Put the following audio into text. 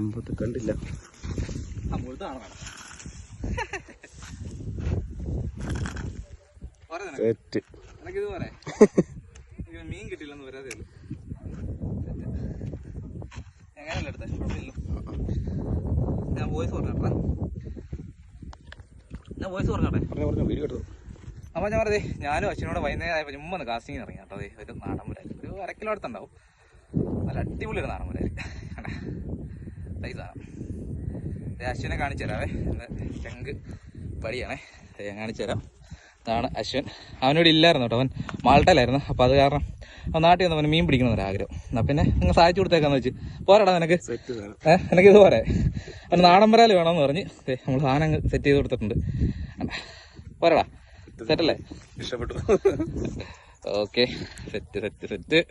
അമ്പത്ത് കണ്ടില്ല? സെറ്റ് പോരെ. മീൻ എങ്ങനെയല്ല എടുത്തേ? ഞാൻ വോയിസ് പറഞ്ഞോട്ടെ ഞാൻ വോയിസ് പറഞ്ഞോട്ടെ പറഞ്ഞു പറഞ്ഞു വീഡിയോ എടുത്തു. അപ്പോൾ ഞാൻ പറഞ്ഞേ ഞാനും അച്ഛനോട് വൈകുന്നേരം ആയപ്പോൾ ചുമ്മാ കാസ്റ്റിംഗ് ഇറങ്ങി കേട്ടോ. ദേ ഒരു നാടൻ വരെ ഒരു അരക്കിലോടത്തുണ്ടാവും അടുത്തുണ്ടാവും നല്ല അടിപൊളി ഒരു നാടൻ പോലെ ഈ സാധനം. അശ്വിനെ കാണിച്ചു തരാവേ. ചെങ്ക് പടിയാണേ. ഞാൻ കാണിച്ചു തരാം. ഇതാണ് അശ്വൻ. അവനോട് ഇല്ലായിരുന്നു കേട്ടോ. അവൻ മാൾട്ടയിലായിരുന്നു. അപ്പോൾ അത് കാരണം അവൻ നാട്ടിൽ വന്ന് അവന് മീൻ പിടിക്കണം ഒരാഗ്രഹം എന്നാൽ പിന്നെ നിങ്ങൾ സഹായിച്ചു കൊടുത്തേക്കാന്ന് വെച്ച്. പോരാടാ നിനക്ക്. ഏഹ് എനിക്ക് ഇത് പോരെ. അവന് നാടൻ വേണമെന്ന് പറഞ്ഞ് നമ്മൾ സാധനം സെറ്റ് ചെയ്ത് കൊടുത്തിട്ടുണ്ട്? പോരാടാ. സെറ്റല്ലേ? ഇഷ്ടപ്പെട്ടു. Okay set set set